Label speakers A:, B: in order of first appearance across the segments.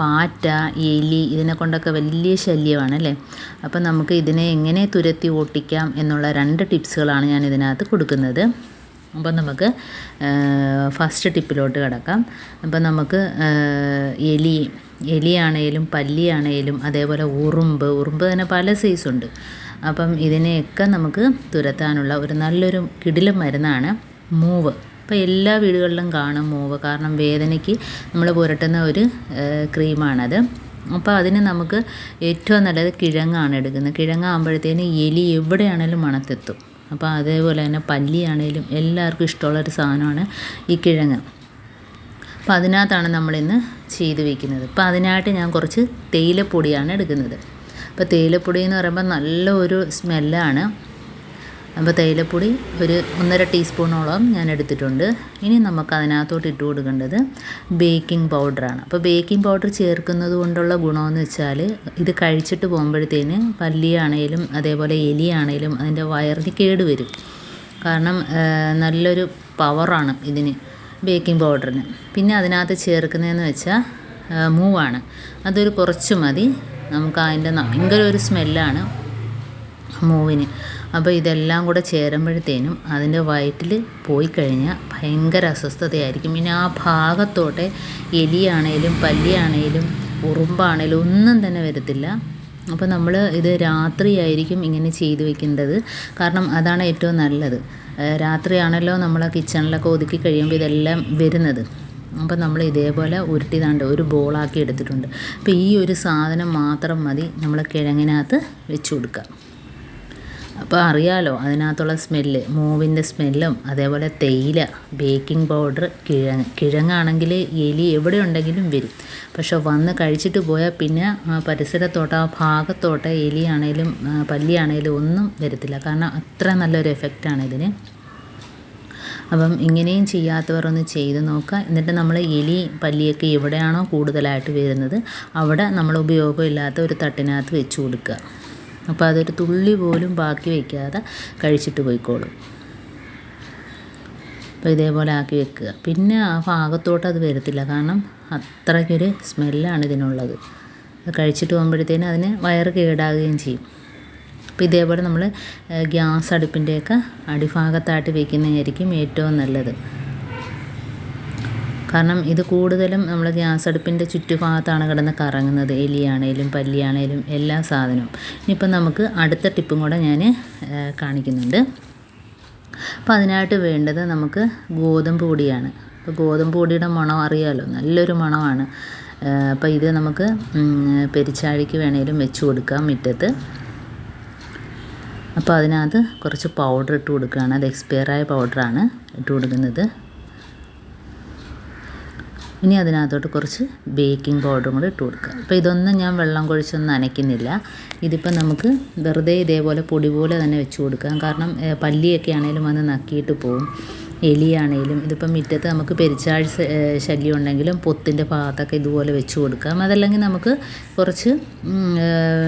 A: പാറ്റ എലി ഇതിനെ കൊണ്ടൊക്കെ വലിയ ശല്യമാണ് അല്ലേ? അപ്പോൾ നമുക്ക് ഇതിനെ എങ്ങനെ തുരത്തി ഓട്ടിക്കാം എന്നുള്ള രണ്ട് ടിപ്സുകളാണ് ഞാൻ ഇതിനകത്ത് കൊടുക്കുന്നത്. അപ്പോൾ നമുക്ക് ഫസ്റ്റ് ടിപ്പിലോട്ട് കിടക്കാം. അപ്പോൾ നമുക്ക് എലി എലിയാണേലും പല്ലിയാണേലും അതേപോലെ ഉറുമ്പ് ഉറുമ്പ് തന്നെ പല സൈസുണ്ട് അപ്പം ഇതിനെയൊക്കെ നമുക്ക് തുരത്താനുള്ള ഒരു നല്ലൊരു കിടിലം മരുന്നാണ് മൂവ്. അപ്പോൾ എല്ലാ വീടുകളിലും കാണും മൂവ്. കാരണം വേദനയ്ക്ക് നമ്മൾ പുരട്ടുന്ന ഒരു ക്രീമാണത്. അപ്പോൾ അതിന് നമുക്ക് ഏറ്റവും നല്ലത് കിഴങ്ങാണ് എടുക്കുന്നത്. കിഴങ്ങാകുമ്പോഴത്തേന് എലി എവിടെയാണേലും മണത്തെത്തും. അപ്പോൾ അതേപോലെ തന്നെ പല്ലിയാണേലും എല്ലാവർക്കും ഇഷ്ടമുള്ളൊരു സാധനമാണ് ഈ കിഴങ്ങ്. അപ്പോൾ അതിനകത്താണ് നമ്മളിന്ന് ചെയ്ത് വയ്ക്കുന്നത് അപ്പോൾ അതിനായിട്ട് ഞാൻ കുറച്ച് തേയിലപ്പൊടിയാണ് എടുക്കുന്നത്. അപ്പോൾ തേയിലപ്പൊടി എന്ന് പറയുമ്പോൾ നല്ല ഒരു സ്മെല്ലാണ്. അപ്പോൾ തേയിലപ്പൊടി ഒരു ഒന്നര ടീസ്പൂണോളം ഞാൻ എടുത്തിട്ടുണ്ട്. ഇനി നമുക്ക് അതിനകത്തോട്ട് ഇട്ട് കൊടുക്കേണ്ടത് ബേക്കിംഗ് പൗഡറാണ്. അപ്പോൾ ബേക്കിംഗ് പൗഡർ ചേർക്കുന്നത് കൊണ്ടുള്ള ഗുണമെന്ന് വെച്ചാൽ ഇത് കഴിച്ചിട്ട് പോകുമ്പോഴത്തേന് പല്ലിയാണേലും അതേപോലെ എലിയാണേലും അതിന്റെ വയറിന് കേട് വരും. കാരണം നല്ലൊരു പവറാണ് ഇതിന് ബേക്കിംഗ് പൗഡറിന്. പിന്നെ അതിനകത്ത് ചേർക്കുന്നതെന്ന് വെച്ചാൽ മൂവാണ്. അതൊരു കുറച്ച് മതി. നമുക്ക് അതിന്റെ ഭയങ്കര ഒരു സ്മെല്ലാണ്. മൂവിന്. അപ്പോൾ ഇതെല്ലാം കൂടെ ചേരുമ്പോഴത്തേനും അതിന്റെ വയറ്റിൽ പോയി കഴിഞ്ഞാൽ ഭയങ്കര അസ്വസ്ഥതയായിരിക്കും. പിന്നെ ആ ഭാഗത്തോട്ടെ എലിയാണേലും പല്ലിയാണേലും ഉറുമ്പാണേലും ഒന്നും തന്നെ വരത്തില്ല. അപ്പോൾ നമ്മൾ ഇത് രാത്രിയായിരിക്കും ഇങ്ങനെ ചെയ്തു വെക്കേണ്ടത്. കാരണം അതാണ് ഏറ്റവും നല്ലത്. രാത്രിയാണല്ലോ നമ്മൾ കിച്ചണിലൊക്കെ ഒതുക്കി കഴിയുമ്പോൾ ഇതെല്ലാം വരുന്നത്. അപ്പോൾ നമ്മൾ ഇതേപോലെ ഉരുട്ടിതാണ്ട് ഒരു ബോളാക്കി എടുത്തിട്ടുണ്ട്. അപ്പോൾ ഈ ഒരു സാധനം മാത്രം മതി നമ്മൾ കിഴങ്ങിനകത്ത് വെച്ച് കൊടുക്കുക. അപ്പോൾ അറിയാലോ അതിനകത്തുള്ള സ്മെല്ല് മൂവിന്റെ സ്മെല്ലും അതേപോലെ തേയില ബേക്കിംഗ് പൗഡർ കിഴങ്ങ്. കിഴങ്ങാണെങ്കിൽ എലി എവിടെ ഉണ്ടെങ്കിലും വരും. പക്ഷെ വന്ന് കഴിച്ചിട്ട് പോയാൽ പിന്നെ പരിസരത്തോട്ട് ആ ഭാഗത്തോട്ട് എലിയാണേലും പല്ലിയാണേലും ഒന്നും വരത്തില്ല. കാരണം അത്ര നല്ലൊരു എഫക്റ്റാണ് ഇതിന്. അപ്പം ഇങ്ങനെയും ചെയ്യാത്തവർ ഒന്ന് ചെയ്ത് നോക്കുക. എന്നിട്ട് നമ്മൾ എലി പല്ലിയൊക്കെ എവിടെയാണോ കൂടുതലായിട്ട് വരുന്നത് അവിടെ നമ്മൾ ഉപയോഗമില്ലാത്ത ഒരു തട്ടിനകത്ത് വെച്ച് കൊടുക്കുക. അപ്പോൾ അതൊരു തുള്ളി പോലും ബാക്കി വയ്ക്കാതെ കഴിച്ചിട്ട് പോയിക്കോളും. അപ്പോൾ ഇതേപോലെ ആക്കി വെക്കുക. പിന്നെ ആ ഭാഗത്തോട്ട് അത് വരത്തില്ല. കാരണം അത്രയ്ക്കൊരു സ്മെല്ലാണ് ഇതിനുള്ളത്. കഴിച്ചിട്ട് പോകുമ്പോഴത്തേനും അതിന് വയറ് കേടാകുകയും ചെയ്യും. അപ്പോൾ ഇതേപോലെ നമ്മൾ ഗ്യാസ് അടുപ്പിന്റെയൊക്കെ അടിഭാഗത്തായിട്ട് വയ്ക്കുന്നതായിരിക്കും ഏറ്റവും നല്ലത്. കാരണം ഇത് കൂടുതലും നമ്മൾ ഗ്യാസ് അടുപ്പിന്റെ ചുറ്റുഭാഗത്താണ് കിടന്ന് കറങ്ങുന്നത്. എലിയാണേലും പല്ലിയാണേലും എല്ലാ സാധനവും. ഇനിയിപ്പം നമുക്ക് അടുത്ത ടിപ്പും കൂടെ ഞാൻ കാണിക്കുന്നുണ്ട്. അപ്പോൾ അതിനായിട്ട് വേണ്ടത് നമുക്ക് ഗോതമ്പ് പൊടിയാണ്. അപ്പോൾ ഗോതമ്പ് പൊടിയുടെ മണം അറിയാമല്ലോ നല്ലൊരു മണമാണ്. അപ്പോൾ ഇത് നമുക്ക് പെരിച്ചാഴിക്ക് വേണേലും വെച്ച് കൊടുക്കാം മുറ്റത്ത്. അപ്പോൾ അതിനകത്ത് കുറച്ച് പൗഡർ ഇട്ട് കൊടുക്കുകയാണ്. അത് എക്സ്പയറായ പൗഡറാണ് ഇട്ട് കൊടുക്കുന്നത്. ഇനി അതിനകത്തോട്ട് കുറച്ച് ബേക്കിംഗ് പൗഡറും കൂടെ ഇട്ട് കൊടുക്കുക. അപ്പോൾ ഇതൊന്നും ഞാൻ വെള്ളം കുഴിച്ചൊന്നും നനയ്ക്കുന്നില്ല ഇതിപ്പോൾ നമുക്ക് വെറുതെ ഇതേപോലെ പൊടി പോലെ തന്നെ വെച്ച് കൊടുക്കാം. കാരണം പല്ലിയൊക്കെ ആണെങ്കിലും വന്ന് നക്കിയിട്ട് പോവും. എലിയാണേലും ഇതിപ്പം മുറ്റത്ത് നമുക്ക് പെരിച്ചാഴ് ശല്യം ഉണ്ടെങ്കിലും പൊത്തിന്റെ ഭാഗത്തൊക്കെ ഇതുപോലെ വെച്ച് കൊടുക്കാം. അതല്ലെങ്കിൽ നമുക്ക് കുറച്ച്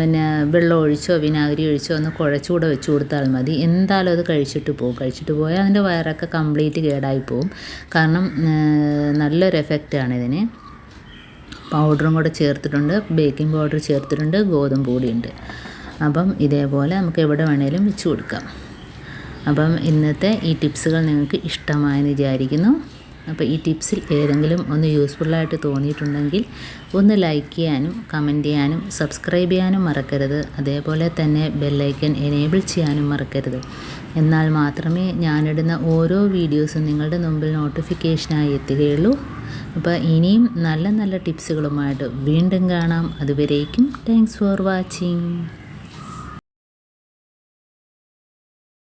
A: പിന്നെ വെള്ളം ഒഴിച്ചോ വിനാഗിരി ഒഴിച്ചോ ഒന്ന് കുഴച്ചുകൂടെ വെച്ച് കൊടുത്താൽ മതി. എന്തായാലും അത് കഴിച്ചിട്ട് പോകും. കഴിച്ചിട്ട് പോയാൽ അതിന്റെ വയറൊക്കെ കംപ്ലീറ്റ് കേടായി പോകും കാരണം നല്ലൊരു എഫക്റ്റാണ് ഇതിന്. പൗഡറും കൂടെ ചേർത്തിട്ടുണ്ട് ബേക്കിംഗ് പൗഡർ ചേർത്തിട്ടുണ്ട് ഗോതമ്പ് പൊടിയുണ്ട്. അപ്പം ഇതേപോലെ നമുക്ക് എവിടെ വേണേലും വെച്ച് കൊടുക്കാം. അപ്പം ഇന്നത്തെ ഈ ടിപ്സുകൾ നിങ്ങൾക്ക് ഇഷ്ടമായെന്ന് വിചാരിക്കുന്നു. അപ്പോൾ ഈ ടിപ്സിൽ ഏതെങ്കിലും ഒന്ന് യൂസ്ഫുള്ളായിട്ട് തോന്നിയിട്ടുണ്ടെങ്കിൽ ഒന്ന് ലൈക്ക് ചെയ്യാനും കമന്റ് ചെയ്യാനും സബ്സ്ക്രൈബ് ചെയ്യാനും മറക്കരുത്. അതേപോലെ തന്നെ ബെല്ലൈക്കൻ എനേബിൾ ചെയ്യാനും മറക്കരുത്. എന്നാൽ മാത്രമേ ഞാനിടുന്ന ഓരോ വീഡിയോസും നിങ്ങളുടെ മുമ്പിൽ നോട്ടിഫിക്കേഷനായി എത്തുകയുള്ളൂ. അപ്പോൾ ഇനിയും നല്ല നല്ല ടിപ്സുകളുമായിട്ട് വീണ്ടും കാണാം. അതുവരേക്കും താങ്ക്സ് ഫോർ വാച്ചിങ്